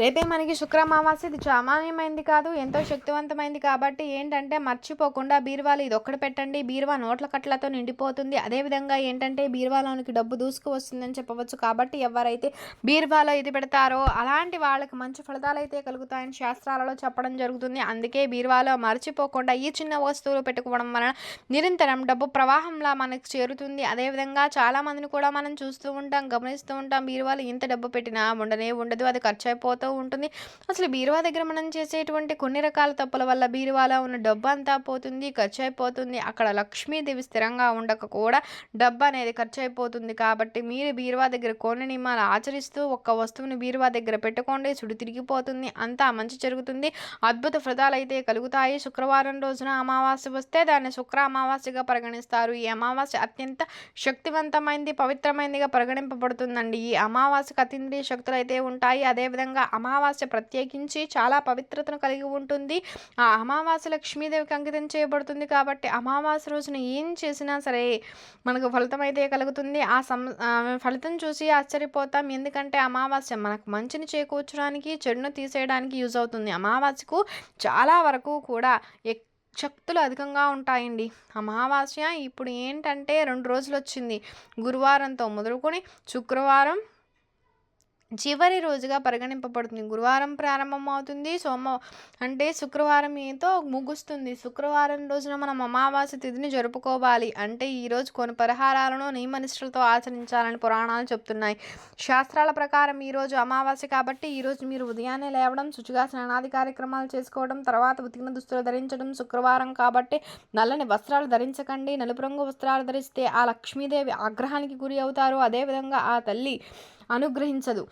రేపే మనకి శుక్రమావాస్య ఇది సామాన్యమైంది కాదు ఎంతో శక్తివంతమైంది కాబట్టి ఏంటంటే మర్చిపోకుండా బీరువాలు ఇది ఒక్కటి పెట్టండి. బీరువా నోట్ల కట్లతో నిండిపోతుంది. అదేవిధంగా ఏంటంటే బీరువాలోనికి డబ్బు దూసుకు వస్తుందని చెప్పవచ్చు కాబట్టి ఎవరైతే బీరువాలో ఇది పెడతారో అలాంటి వాళ్ళకి మంచి ఫలితాలు అయితే కలుగుతాయని శాస్త్రాలలో చెప్పడం జరుగుతుంది. అందుకే బీరువాలో మర్చిపోకుండా ఈ చిన్న వస్తువులు పెట్టుకోవడం వలన నిరంతరం డబ్బు ప్రవాహంలా మనకు చేరుతుంది. అదేవిధంగా చాలామందిని కూడా మనం చూస్తూ ఉంటాం గమనిస్తూ ఉంటాం బీర్వాలు ఇంత డబ్బు పెట్టినా ఉండనే ఉండదు అది ఖర్చు అయిపోతుంది. అయిపోతూ ఉంటుంది. అసలు బీరువా దగ్గర మనం చేసేటువంటి కొన్ని రకాల తప్పుల వల్ల బీరువాలో ఉన్న డబ్బు అంతా పోతుంది ఖర్చు అయిపోతుంది అక్కడ లక్ష్మీదేవి స్థిరంగా ఉండక కూడా డబ్బు అనేది ఖర్చు అయిపోతుంది కాబట్టి మీరు బీరువా దగ్గర కొన్ని నియమాలు ఆచరిస్తూ ఒక్క వస్తువుని బీరువా దగ్గర పెట్టుకోండి చుడు తిరిగిపోతుంది. అంతా మంచి జరుగుతుంది. అద్భుత ఫలితాలు అయితే కలుగుతాయి. శుక్రవారం రోజున అమావాస్య వస్తే దాన్ని శుక్ర అమావాస్యగా పరిగణిస్తారు. ఈ అమావాస్య అత్యంత శక్తివంతమైనది పవిత్రమైనదిగా పరిగణింపబడుతుందండి. ఈ అమావాస్యకు అతీంద్రియ శక్తులు అయితే ఉంటాయి. అదేవిధంగా అమావాస్య ప్రత్యేకించి చాలా పవిత్రతను కలిగి ఉంటుంది. ఆ అమావాస్య లక్ష్మీదేవికి అంకితం చేయబడుతుంది కాబట్టి అమావాస్య రోజున ఏం చేసినా సరే మనకు ఫలితం అయితే కలుగుతుంది. ఆ సం ఫలితం చూసి ఆశ్చర్యపోతాం. ఎందుకంటే అమావాస్య మనకు మంచిని చేకూర్చడానికి చెడును తీసేయడానికి యూజ్ అవుతుంది. అమావాస్యకు చాలా వరకు కూడా ఎక్ శక్తులు అధికంగా ఉంటాయండి. అమావాస్య ఇప్పుడు ఏంటంటే రెండు రోజులు వచ్చింది. గురువారంతో మొదలుకొని శుక్రవారం చివరి రోజుగా పరిగణింపబడుతుంది. గురువారం ప్రారంభం అవుతుంది సోమ అంటే శుక్రవారం ఏతో ముగుస్తుంది. శుక్రవారం రోజున మనం అమావాస్య తిథిని జరుపుకోవాలి. అంటే ఈరోజు కొన్ని పరిహారాలను నియమనిష్టలతో ఆచరించాలని పురాణాలు చెప్తున్నాయి. శాస్త్రాల ప్రకారం ఈరోజు అమావాస్య కాబట్టి ఈరోజు మీరు ఉదయాన్నే లేవడం శుచిగా స్నానాది కార్యక్రమాలు చేసుకోవడం తర్వాత ఉతికిన దుస్తులు ధరించడం శుక్రవారం కాబట్టి నల్లని వస్త్రాలు ధరించకండి. నలుపు రంగు వస్త్రాలు ధరిస్తే ఆ లక్ష్మీదేవి ఆగ్రహానికి గురి అవుతారు. అదేవిధంగా ఆ తల్లి అనుగ్రహించదు.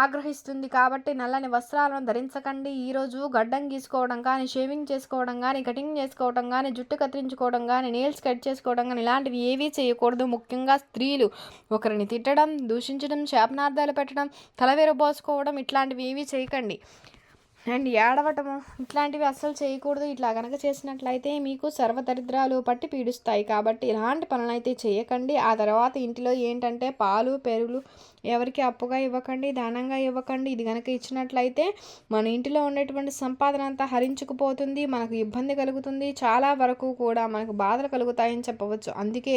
ఆగ్రహిస్తుంది కాబట్టి నల్లని వస్త్రాలను ధరించకండి. ఈరోజు గడ్డం గీసుకోవడం కానీ షేవింగ్ చేసుకోవడం కానీ కటింగ్ చేసుకోవడం కానీ జుట్టు కత్తిరించుకోవడం కానీ నెయిల్స్ కట్ చేసుకోవడం కానీ ఇలాంటివి ఏవీ చేయకూడదు. ముఖ్యంగా స్త్రీలు ఒకరిని తిట్టడం దూషించడం శాపనార్థాలు పెట్టడం తల విరబోసుకోవడం ఇట్లాంటివి ఏవీ చేయకండి. అండ్ ఏడవటము ఇట్లాంటివి అస్సలు చేయకూడదు. ఇట్లా కనుక చేసినట్లయితే మీకు సర్వదరిద్రాలు పట్టి పీడిస్తాయి. కాబట్టి ఇలాంటి పనులు అయితే చేయకండి. ఆ తర్వాత ఇంటిలో ఏంటంటే పాలు పెరుగులు ఎవరికి అప్పుగా ఇవ్వకండి దానంగా ఇవ్వకండి. ఇది కనుక ఇచ్చినట్లయితే మన ఇంటిలో ఉండేటువంటి సంపాదన అంతా హరించుకుపోతుంది మనకు ఇబ్బంది కలుగుతుంది. చాలా వరకు కూడా మనకు బాధలు కలుగుతాయని చెప్పవచ్చు. అందుకే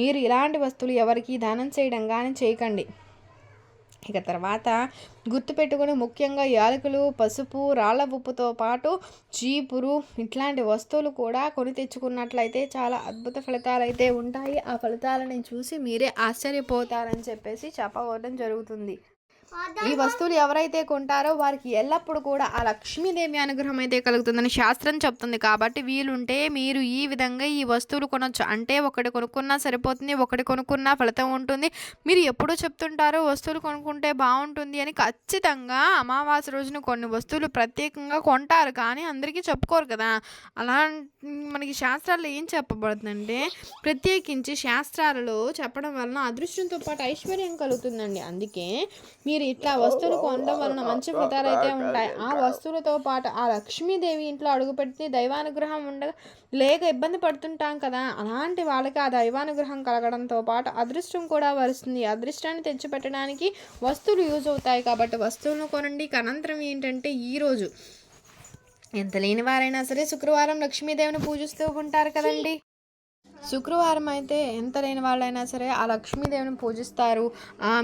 మీరు ఇలాంటి వస్తువులు ఎవరికి దానం చేయడం కానీ చేయకండి. ఇక తర్వాత గుర్తుపెట్టుకుని ముఖ్యంగా యాలకులు పసుపు రాళ్ళ ఉప్పుతో పాటు చీపురు ఇట్లాంటి వస్తువులు కూడా కొని తెచ్చుకున్నట్లయితే చాలా అద్భుత ఫలితాలు అయితే ఉంటాయి. ఆ ఫలితాలని చూసి మీరే ఆశ్చర్యపోతారని చెప్పేసి చెప్పవడం జరుగుతుంది. ఈ వస్తువులు ఎవరైతే కొంటారో వారికి ఎల్లప్పుడూ కూడా ఆ లక్ష్మీదేవి అనుగ్రహం అయితే కలుగుతుందని శాస్త్రం చెప్తుంది కాబట్టి వీలుంటే మీరు ఈ విధంగా ఈ వస్తువులు కొనొచ్చు. అంటే ఒకటి కొనుక్కున్నా సరిపోతుంది ఒకటి కొనుక్కున్నా ఫలితం ఉంటుంది. మీరు ఎప్పుడూ చెప్తుంటారో వస్తువులు కొనుక్కుంటే బాగుంటుంది అని ఖచ్చితంగా అమావాస్య రోజున కొన్ని వస్తువులు ప్రత్యేకంగా కొంటారు. కానీ అందరికీ చెప్పుకోరు కదా. అలా మనకి శాస్త్రాల్లో ఏం చెప్పబడుతుందంటే ప్రత్యేకించి శాస్త్రాలలో చెప్పడం వలన అదృష్టంతో పాటు ఐశ్వర్యం కలుగుతుందండి. అందుకే మీరు ఇట్లా వస్తువులు కొనడం వలన మంచి ఫలితాలు అయితే ఉంటాయి. ఆ వస్తువులతో పాటు ఆ లక్ష్మీదేవి ఇంట్లో అడుగుపెట్టి దైవానుగ్రహం ఉండగా లేక ఇబ్బంది పడుతుంటాం కదా అలాంటి వాళ్ళకి ఆ దైవానుగ్రహం కలగడంతో పాటు అదృష్టం కూడా వరుస్తుంది. అదృష్టాన్ని తెచ్చిపెట్టడానికి వస్తువులు యూజ్ అవుతాయి కాబట్టి వస్తువులను కొనండి. అనంతరం ఏంటంటే ఈరోజు ఎంత లేని వారైనా సరే శుక్రవారం లక్ష్మీదేవిని పూజిస్తూ ఉంటారు కదండి. శుక్రవారం అయితే ఎంత లేని వాళ్ళైనా సరే ఆ లక్ష్మీదేవిని పూజిస్తారు.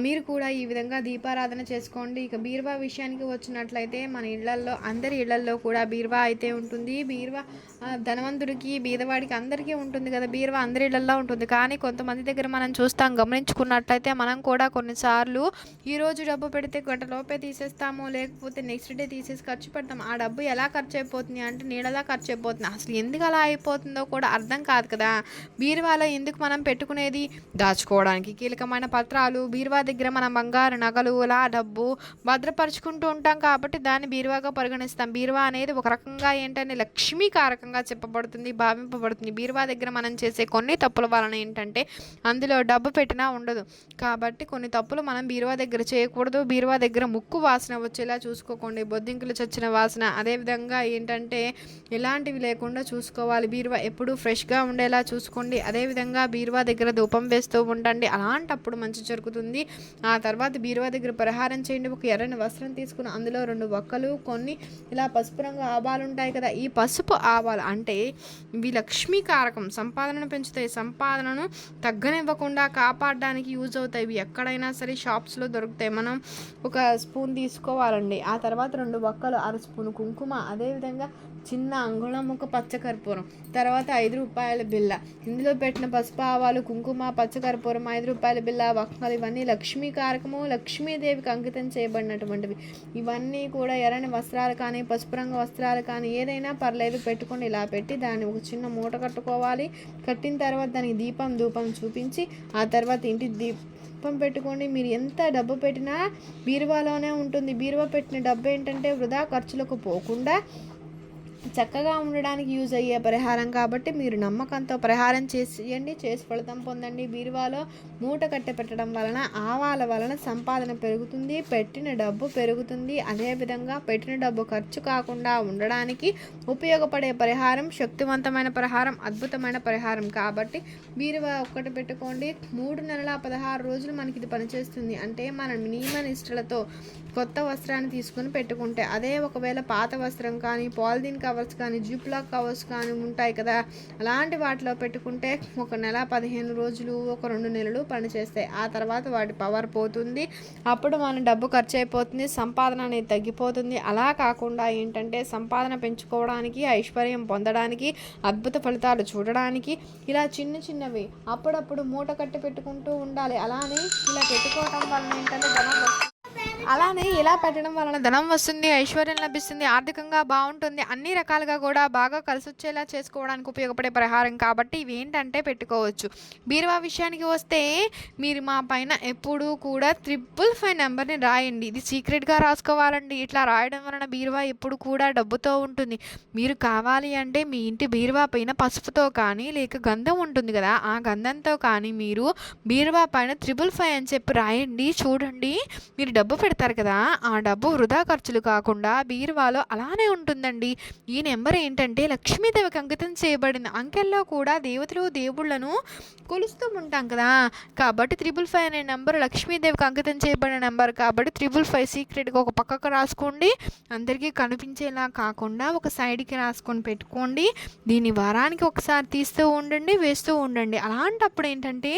మీరు కూడా ఈ విధంగా దీపారాధన చేసుకోండి. ఇక బీరువా విషయానికి వచ్చినట్లయితే మన ఇళ్ళల్లో అందరి ఇళ్ళల్లో కూడా బీరువా అయితే ఉంటుంది. బీరువా ధనవంతుడికి బీదవాడికి అందరికీ ఉంటుంది కదా. బీరువా అందరి ఇళ్ళల్లో ఉంటుంది. కానీ కొంతమంది దగ్గర మనం చూస్తాం గమనించుకున్నట్లయితే మనం కూడా కొన్నిసార్లు ఈరోజు డబ్బు పెడితే గంట లోపే తీసేస్తాము లేకపోతే నెక్స్ట్ డే తీసేసి ఖర్చు పెడతాం. ఆ డబ్బు ఎలా ఖర్చు అయిపోతుంది అంటే నీడలా ఖర్చు అయిపోతుంది. అసలు ఎందుకు అలా అయిపోతుందో కూడా అర్థం కాదు కదా. బీరువాలో ఎందుకు మనం పెట్టుకునేది? దాచుకోవడానికి కీలకమైన పత్రాలు బీరువా దగ్గర మనం బంగారు నగలు అలా డబ్బు భద్రపరుచుకుంటూ ఉంటాం కాబట్టి దాన్ని బీరువాగా పరిగణిస్తాం. బీరువా అనేది ఒక రకంగా ఏంటంటే లక్ష్మీకారకంగా చెప్పబడుతుంది భావింపబడుతుంది. బీరువా దగ్గర మనం చేసే కొన్ని తప్పుల వలన ఏంటంటే అందులో డబ్బు పెట్టినా ఉండదు. కాబట్టి కొన్ని తప్పులు మనం బీరువా దగ్గర చేయకూడదు. బీరువా దగ్గర ముక్కు వాసన వచ్చేలా చూసుకోకండి. బొద్దింకలు చచ్చిన వాసన అదేవిధంగా ఏంటంటే ఎలాంటివి లేకుండా చూసుకోవాలి. బీరువా ఎప్పుడూ ఫ్రెష్గా ఉండేలా చూసుకో చేసుకోండి అదేవిధంగా బీరువా దగ్గర ధూపం వేస్తూ ఉండండి. అలాంటప్పుడు మంచి జరుగుతుంది. ఆ తర్వాత బీరువా దగ్గర పరిహారం చేయండి. ఒక ఎర్రని వస్త్రం తీసుకుని అందులో రెండు ఒక్కలు కొన్ని ఇలా పసుపు రంగు ఆవాలు ఉంటాయి కదా ఈ పసుపు ఆవాలు అంటే ఇవి లక్ష్మీ కారకం. సంపాదనను పెంచుతాయి. సంపాదనను తగ్గనివ్వకుండా కాపాడడానికి యూజ్ అవుతాయి. ఇవి ఎక్కడైనా సరే షాప్స్లో దొరుకుతాయి. మనం ఒక స్పూన్ తీసుకోవాలండి. ఆ తర్వాత రెండు ఒక్కలు అర స్పూన్ కుంకుమ. అదేవిధంగా చిన్న అంగుళం ఒక పచ్చకర్పూరం తర్వాత ఐదు రూపాయల బిల్ల ఇందులో పెట్టిన పసుపు ఆవాలు కుంకుమ పచ్చకర్పూరం ఐదు రూపాయల బిల్ల వక్కలు. ఇవన్నీ లక్ష్మీ కారకము లక్ష్మీదేవికి అంకితం చేయబడినటువంటివి. ఇవన్నీ కూడా ఎర్రని వస్త్రాలు కానీ పసుపు రంగు వస్త్రాలు కానీ ఏదైనా పర్లేదు పెట్టుకొని ఇలా పెట్టి దాన్ని ఒక చిన్న మూట కట్టుకోవాలి. కట్టిన తర్వాత దానికి దీపం ధూపం చూపించి ఆ తర్వాత ఇంటి దీపం పెట్టుకోండి. మీరు ఎంత డబ్బు పెట్టినా బీరువాలోనే ఉంటుంది. బీరువా పెట్టిన డబ్బు ఏంటంటే వృధా ఖర్చులకు పోకుండా చక్కగా ఉండడానికి యూజ్ అయ్యే పరిహారం కాబట్టి మీరు నమ్మకంతో పరిహారం చేసేయండి చేసి ఫలితం పొందండి. బీరువాలో మూట కట్టె పెట్టడం వలన ఆవాల వలన సంపాదన పెరుగుతుంది పెట్టిన డబ్బు పెరుగుతుంది. అదేవిధంగా పెట్టిన డబ్బు ఖర్చు కాకుండా ఉండడానికి ఉపయోగపడే పరిహారం శక్తివంతమైన పరిహారం అద్భుతమైన పరిహారం. కాబట్టి బీరువా ఒక్కటి పెట్టుకోండి. మూడు నెలల పదహారు రోజులు మనకి ఇది పనిచేస్తుంది. అంటే మన నియమ నిష్ఠలతో కొత్త వస్త్రాన్ని తీసుకుని పెట్టుకుంటే అదే ఒకవేళ పాత వస్త్రం కానీ పాలిథిన్ కవర్స్ కానీ జిప్లాక్ కవర్స్ కానీ ఉంటాయి కదా. అలాంటి వాటిలో పెట్టుకుంటే ఒక నెల పదిహేను రోజులు ఒక రెండు నెలలు పనిచేస్తాయి. ఆ తర్వాత వాటి పవర్ పోతుంది. అప్పుడు మన డబ్బు ఖర్చు అయిపోతుంది సంపాదన అనేది తగ్గిపోతుంది. అలా కాకుండా ఏంటంటే సంపాదన పెంచుకోవడానికి ఐశ్వర్యం పొందడానికి అద్భుత ఫలితాలు చూడడానికి ఇలా చిన్న చిన్నవి అప్పుడప్పుడు మూట కట్టి పెట్టుకుంటూ ఉండాలి. అలానే ఇలా పెట్టుకోవటం వలన ఏంటంటే ధనం వస్తుంది. అలానే ఇలా పెట్టడం వలన ధనం వస్తుంది ఐశ్వర్యం లభిస్తుంది ఆర్థికంగా బాగుంటుంది అన్ని రకాలుగా కూడా బాగా కలిసి వచ్చేలా చేసుకోవడానికి ఉపయోగపడే పరిహారం కాబట్టి ఇవి ఏంటంటే పెట్టుకోవచ్చు. బీరువా విషయానికి వస్తే మీరు మా పైన ఎప్పుడూ కూడా ట్రిపుల్ ఫైవ్ నెంబర్ని రాయండి. ఇది సీక్రెట్గా రాసుకోవాలండి. ఇట్లా రాయడం వలన బీరువా ఎప్పుడు కూడా డబ్బుతో ఉంటుంది. మీరు కావాలి అంటే మీ ఇంటి బీరువా పైన పసుపుతో కానీ లేక గంధం ఉంటుంది కదా ఆ గంధంతో కానీ మీరు బీరువా పైన త్రిపుల్ ఫైవ్ అని చెప్పి రాయండి. చూడండి మీరు డబ్బు పెడతారు కదా ఆ డబ్బు వృధా ఖర్చులు కాకుండా బీరువాలో అలానే ఉంటుందండి. ఈ నెంబర్ ఏంటంటే లక్ష్మీదేవికి అంకితం చేయబడింది అంకెల్లో కూడా దేవతలు దేవుళ్ళను కొలుస్తూ ఉంటాం కదా. కాబట్టి త్రిబుల్ ఫైవ్ అనే నెంబర్ లక్ష్మీదేవికి అంకితం చేయబడిన నెంబర్. కాబట్టి త్రిబుల్ ఫైవ్ సీక్రెట్గా ఒక పక్కకు రాసుకోండి. అందరికీ కనిపించేలా కాకుండా ఒక సైడ్కి రాసుకొని పెట్టుకోండి. దీన్ని వారానికి ఒకసారి తీస్తూ ఉండండి వేస్తూ ఉండండి. అలాంటప్పుడు ఏంటంటే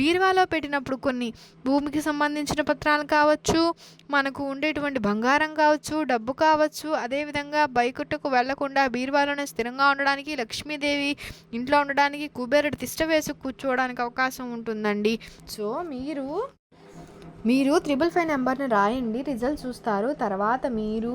బీరువాలో పెట్టినప్పుడు కొన్ని భూమికి సంబంధించిన పత్రాలు కావచ్చు మనకు ఉండేటువంటి బంగారం కావచ్చు డబ్బు కావచ్చు అదేవిధంగా బైకుట్టుకు వెళ్ళకుండా బీరువాలోనే స్థిరంగా ఉండడానికి లక్ష్మీదేవి ఇంట్లో ఉండడానికి కుబేరుడు తిష్ట వేసి కూర్చోవడానికి అవకాశం ఉంటుందండి. సో మీరు మీరు త్రిబుల్ ఫైవ్ నెంబర్ని రాయండి రిజల్ట్ చూస్తారు. తర్వాత మీరు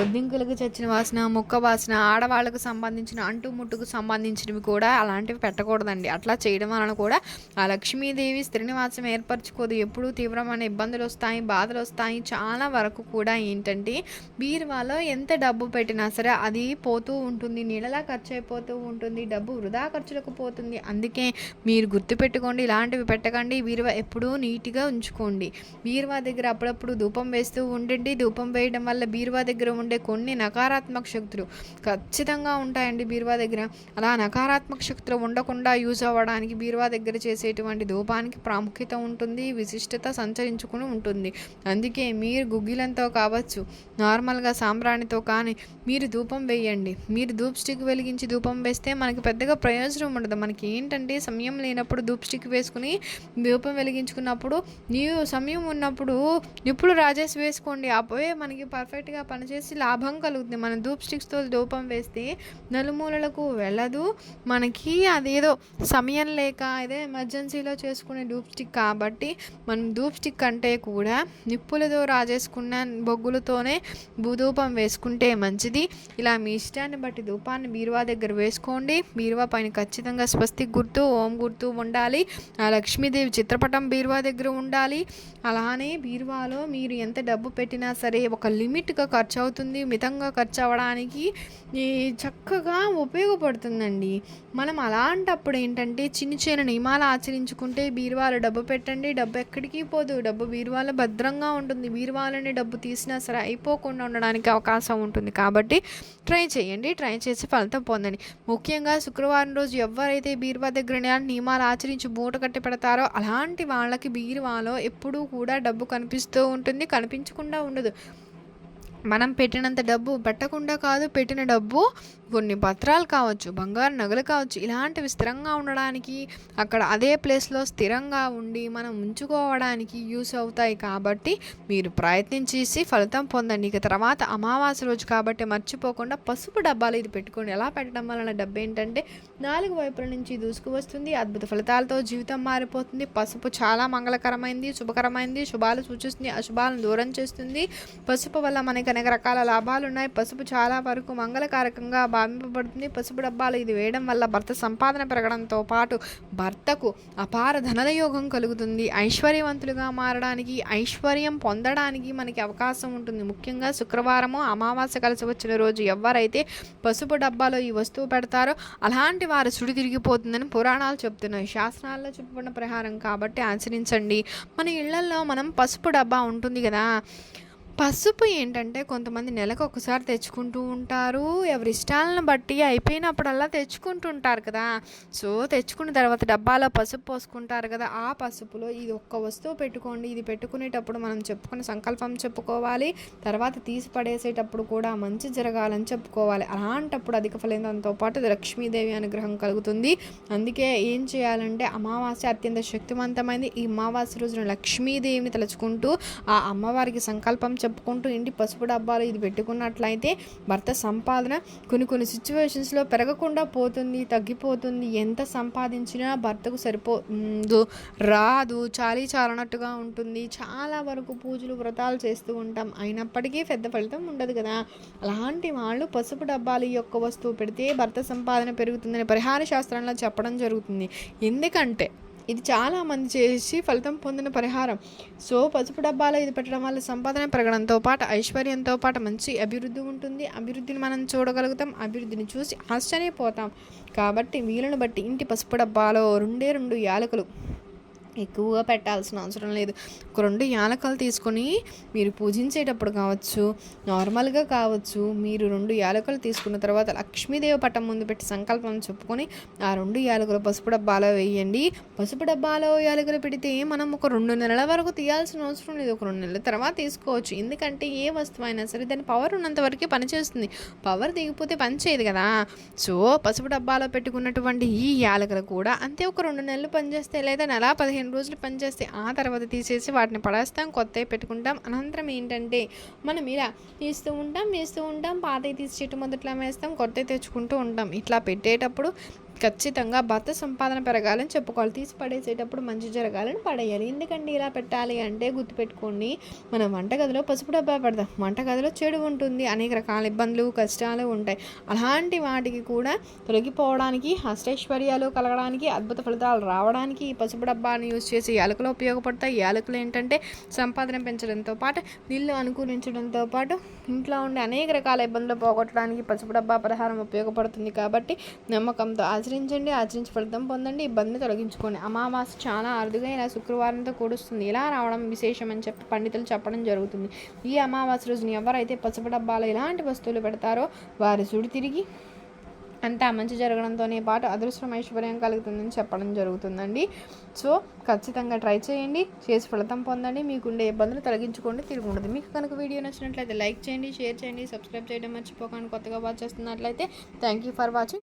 ఒద్దింకులకు చచ్చిన వాసన ముక్క వాసన ఆడవాళ్ళకు సంబంధించిన అంటు ముట్టుకు సంబంధించినవి కూడా అలాంటివి పెట్టకూడదండి. అట్లా చేయడం వలన కూడా ఆ లక్ష్మీదేవి స్త్రీనివాసం ఏర్పరచుకోదు. ఎప్పుడూ తీవ్రమైన ఇబ్బందులు వస్తాయి బాధలు వస్తాయి. చాలా వరకు కూడా ఏంటంటే బీరువాలో ఎంత డబ్బు పెట్టినా సరే అది పోతూ ఉంటుంది నీళ్ళలా ఖర్చు అయిపోతూ ఉంటుంది డబ్బు వృధా ఖర్చులకు పోతుంది. అందుకే మీరు గుర్తుపెట్టుకోండి ఇలాంటివి పెట్టకండి. బీరువా ఎప్పుడూ నీట్గా ఉంచుకోండి. బీరువా దగ్గర అప్పుడప్పుడు ధూపం వేస్తూ ఉండండి. ధూపం వేయడం వల్ల బీరువా దగ్గర ఉండే కొన్ని నకారాత్మక శక్తులు ఖచ్చితంగా ఉంటాయండి బీరువా దగ్గర. అలా నకారాత్మక శక్తులు ఉండకుండా యూజ్ అవ్వడానికి బీరువా దగ్గర చేసేటువంటి ధూపానికి ప్రాముఖ్యత ఉంటుంది విశిష్టత సంచరించుకుని ఉంటుంది. అందుకే మీరు గుగ్గిలంతో కావచ్చు నార్మల్గా సాంబ్రాణితో కానీ మీరు ధూపం వేయండి. మీరు ధూప్ స్టిక్ వెలిగించి ధూపం వేస్తే మనకి పెద్దగా ప్రయోజనం ఉండదు. మనకి ఏంటంటే సమయం లేనప్పుడు ధూప్ స్టిక్ వేసుకుని ధూపం వెలిగించుకున్నప్పుడు నీవు సమయం ఉన్నప్పుడు ఇప్పుడు రాజేసి వేసుకోండి. అప్పుడే మనకి పర్ఫెక్ట్గా పనిచేసి లాభం కలుగుతుంది. మనం ధూప్ స్టిక్స్తో ధూపం వేస్తే నలుమూలలకు వెళ్ళదు. మనకి అదేదో సమయం లేక ఇదే ఎమర్జెన్సీలో చేసుకునే ధూప్ స్టిక్ కాబట్టి మనం ధూప్ స్టిక్ అంటే కూడా నిప్పులతో రాజేసుకున్న బొగ్గులతోనే భూధూపం వేసుకుంటే మంచిది. ఇలా మీ ఇష్టాన్ని బట్టి ధూపాన్ని బీరువా దగ్గర వేసుకోండి. బీరువా పైన ఖచ్చితంగా స్వస్తిక్ గుర్తు ఓం గుర్తు ఉండాలి. ఆ లక్ష్మీదేవి చిత్రపటం బీరువా దగ్గర ఉండాలి. అలానే బీరువాలో మీరు ఎంత డబ్బు పెట్టినా సరే ఒక లిమిట్గా ఖర్చు అవుతుంది మితంగా ఖర్చు అవ్వడానికి చక్కగా ఉపయోగపడుతుందండి. మనం అలాంటప్పుడు ఏంటంటే చిన్న చిన్న నియమాలు ఆచరించుకుంటే బీరువాలో డబ్బు పెట్టండి డబ్బు ఎక్కడికి పోదు. డబ్బు బీరువాలో భద్రంగా ఉంటుంది. బీరువాలోనే డబ్బు తీసినా సరే అయిపోకుండా ఉండడానికి అవకాశం ఉంటుంది. కాబట్టి ట్రై చేయండి. ట్రై చేసి ఫలితం పొందండి. ముఖ్యంగా శుక్రవారం రోజు ఎవరైతే బీరువా దగ్గర నియమాలు ఆచరించి మూట కట్టి పెడతారో అలాంటి వాళ్ళకి బీరువాలో ఎప్పుడూ కూడా డబ్బు కనిపిస్తూ ఉంటుంది కనిపించకుండా ఉండదు. మనం పెట్టినంత డబ్బు పెట్టకుండా కాదు పెట్టిన డబ్బు కొన్ని పత్రాలు కావచ్చు బంగారు నగలు కావచ్చు ఇలాంటివి స్థిరంగా ఉండడానికి అక్కడ అదే ప్లేస్లో స్థిరంగా ఉండి మనం ఉంచుకోవడానికి యూస్ అవుతాయి కాబట్టి మీరు ప్రయత్నం చేసి ఫలితం పొందండి. ఇక తర్వాత అమావాస్య రోజు కాబట్టి మర్చిపోకుండా పసుపు డబ్బాలు ఇది పెట్టుకోండి. ఎలా పెట్టడం వలన డబ్బు ఏంటంటే నాలుగు వైపుల నుంచి దూసుకువస్తుంది అద్భుత ఫలితాలతో జీవితం మారిపోతుంది. పసుపు చాలా మంగళకరమైంది శుభకరమైంది శుభాలు సూచిస్తుంది అశుభాలను దూరం చేస్తుంది. పసుపు వల్ల మనకి అనేక రకాల లాభాలు ఉన్నాయి పసుపు చాలా వరకు మంగళకారకంగా భావింపబడుతుంది. పసుపు డబ్బాలు ఇది వేయడం వల్ల భర్త సంపాదన పెరగడంతో పాటు భర్తకు అపార ధనయోగం కలుగుతుంది. ఐశ్వర్యవంతులుగా మారడానికి ఐశ్వర్యం పొందడానికి మనకి అవకాశం ఉంటుంది. ముఖ్యంగా శుక్రవారము అమావాస్య కలిసి వచ్చిన రోజు ఎవరైతే పసుపు డబ్బాలో ఈ వస్తువు పెడతారో అలాంటి వారు సుడి తిరిగిపోతుందని పురాణాలు చెప్తున్నాయి. శాస్త్రాల్లో చెప్పబడిన ప్రహారం కాబట్టి ఆచరించండి. మన ఇళ్ళలో మనం పసుపు డబ్బా ఉంటుంది కదా. పసుపు ఏంటంటే కొంతమంది నెలకు ఒకసారి తెచ్చుకుంటూ ఉంటారు. ఎవరి ఇష్టాలను బట్టి అయిపోయినప్పుడల్లా తెచ్చుకుంటుంటారు కదా. సో తెచ్చుకున్న తర్వాత డబ్బాలో పసుపు పోసుకుంటారు కదా. ఆ పసుపులో ఇది ఒక్క వస్తువు పెట్టుకోండి ఇది పెట్టుకునేటప్పుడు మనం చెప్పుకున్న సంకల్పం చెప్పుకోవాలి. తర్వాత తీసి పడేసేటప్పుడు కూడా మంచి జరగాలని చెప్పుకోవాలి. అలాంటప్పుడు అధిక ఫలితంతో పాటు లక్ష్మీదేవి అనుగ్రహం కలుగుతుంది. అందుకే ఏం చేయాలంటే అమావాస్య అత్యంత శక్తివంతమైంది. ఈ అమావాస్య రోజున లక్ష్మీదేవిని తలుచుకుంటూ ఆ అమ్మవారికి సంకల్పం చెప్పుకుంటూ ఇంటి పసుపు డబ్బాలు ఇది పెట్టుకున్నట్లయితే భర్త సంపాదన కొన్ని కొన్ని సిచ్యువేషన్స్లో పెరగకుండా పోతుంది తగ్గిపోతుంది. ఎంత సంపాదించినా భర్తకు సరిపోదు రాదు. చాలీ చాలనట్టుగా ఉంటుంది. చాలా వరకు పూజలు వ్రతాలు చేస్తూ ఉంటాం. అయినప్పటికీ పెద్ద ఫలితం ఉండదు కదా. అలాంటి వాళ్ళు పసుపు డబ్బాలు ఈ యొక్క వస్తువు పెడితే భర్త సంపాదన పెరుగుతుందని పరిహార శాస్త్రంలో చెప్పడం జరుగుతుంది. ఎందుకంటే ఇది చాలా మంది చేసి ఫలితం పొందిన పరిహారం. సో పసుపు డబ్బాలో ఇది పెట్టడం వల్ల సంపాదన పెరగడంతో పాటు ఐశ్వర్యంతో పాటు మంచి అభివృద్ధి ఉంటుంది. అభివృద్ధిని మనం చూడగలుగుతాం. అభివృద్ధిని చూసి ఆశ్చర్యపోతాం. కాబట్టి వీళ్ళను బట్టి ఇంటి పసుపు డబ్బాలో రెండే రెండు యాలకులు ఎక్కువగా పెట్టాల్సిన అవసరం లేదు. ఒక రెండు యాలకలు తీసుకొని మీరు పూజించేటప్పుడు కావచ్చు నార్మల్గా కావచ్చు మీరు రెండు యాలకలు తీసుకున్న తర్వాత లక్ష్మీదేవి పట్టం ముందు పెట్టి సంకల్పం చెప్పుకొని ఆ రెండు యాలకులు పసుపు డబ్బాలో వేయండి. పసుపు డబ్బాలో యాలకులు పెడితే మనం ఒక రెండు నెలల వరకు తీయాల్సిన అవసరం లేదు. ఒక రెండు నెలల తర్వాత తీసుకోవచ్చు. ఎందుకంటే ఏ వస్తువు అయినా సరే దాని పవర్ ఉన్నంత వరకే పనిచేస్తుంది. పవర్ దిగిపోతే పనిచేయదు కదా. సో పసుపు డబ్బాలో పెట్టుకున్నటువంటి ఈ యాలకులు కూడా అంతే ఒక రెండు నెలలు పనిచేస్తే లేదా నెల పదిహేను రోజులు పనిచేస్తే ఆ తర్వాత తీసేసి వాటిని పడేస్తాం కొత్తవి పెట్టుకుంటాం. అనంతరం ఏంటంటే మనం ఇలా తీస్తూ ఉంటాం వేస్తూ ఉంటాం పాతవి తీసి చెట్టు మొదట్లో వేస్తాం కొత్తవి తెచ్చుకుంటూ ఉంటాం. ఇట్లా పెట్టేటప్పుడు ఖచ్చితంగా భర్త సంపాదన పెరగాలని చెప్పుకోవాలి. తీసి పడేసేటప్పుడు మంచి జరగాలని పడేయాలి. ఎందుకంటే ఇలా పెట్టాలి అంటే గుర్తుపెట్టుకోండి మనం వంటగదిలో పసుపు డబ్బా పెడతాం. వంటగదిలో చెడు ఉంటుంది అనేక రకాల ఇబ్బందులు కష్టాలు ఉంటాయి. అలాంటి వాటికి కూడా తొలగిపోవడానికి అష్టైశ్వర్యాలు కలగడానికి అద్భుత ఫలితాలు రావడానికి ఈ పసుపు డబ్బాను యూజ్ చేసి యాలకులు ఉపయోగపడతాయి. యాలకులు ఏంటంటే సంపాదన పెంచడంతో పాటు నీళ్ళు అనుకూలించడంతో పాటు ఇంట్లో ఉండే అనేక రకాల ఇబ్బందులు పోగొట్టడానికి పసుపు డబ్బా పరిహారం ఉపయోగపడుతుంది. కాబట్టి నమ్మకంతో ఆచరించండి ఆచరించి ఫలితం పొందండి ఇబ్బందిని తొలగించుకోండి. అమావాస్య చాలా అరుదుగా ఇలా శుక్రవారంతో కూడుస్తుంది. ఇలా రావడం విశేషం అని చెప్పి పండితులు చెప్పడం జరుగుతుంది. ఈ అమావాస్య రోజున ఎవరైతే పసుపు డబ్బాలో ఇలాంటి వస్తువులు పెడతారో వారి సుడి తిరిగి అంతా మంచి జరగడంతోనే పాటు అదృష్టం ఐశ్వర్యం కలుగుతుందని చెప్పడం జరుగుతుందండి. సో ఖచ్చితంగా ట్రై చేయండి చేసి ఫలితం పొందండి. మీకుండే ఇబ్బందులు తొలగించుకోండి తిరుగుండదు. మీకు కనుక వీడియో నచ్చినట్లయితే లైక్ చేయండి షేర్ చేయండి సబ్స్క్రైబ్ చేయడం మర్చిపోకండి. కొత్తగా వాచ్ చేస్తున్నట్లయితే థ్యాంక్ యూ ఫర్ వాచింగ్